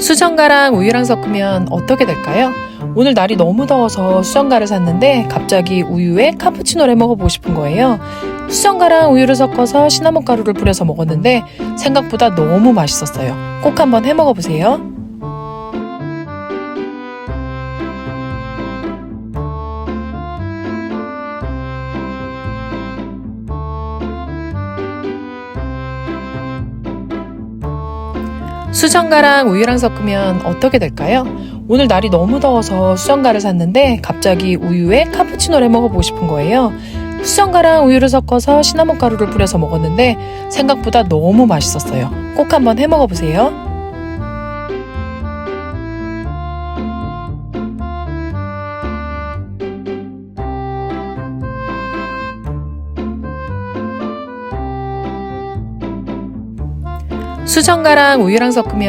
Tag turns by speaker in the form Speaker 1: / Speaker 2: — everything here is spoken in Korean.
Speaker 1: 수정가랑 우유랑 섞으면 어떻게 될까요? 오늘 날이 너무 더워서 수정가를 샀는데 갑자기 우유에 카푸치노를 먹어보고 싶은 거예요. 수정가랑 우유를 섞어서 시나몬 가루를 뿌려서 먹었는데 생각보다 너무 맛있었어요. 꼭 한번 해 먹어보세요. 수정가랑 우유랑 섞으면 어떻게 될까요? 오늘 날이 너무 더워서 수정가를 샀는데 갑자기 우유에 카푸치노를 먹어보고 싶은 거예요. 수정가랑 우유를 섞어서 시나몬 가루를 뿌려서 먹었는데 생각보다 너무 맛있었어요. 꼭 한번 해 먹어보세요. 수정가랑 우유랑 섞으면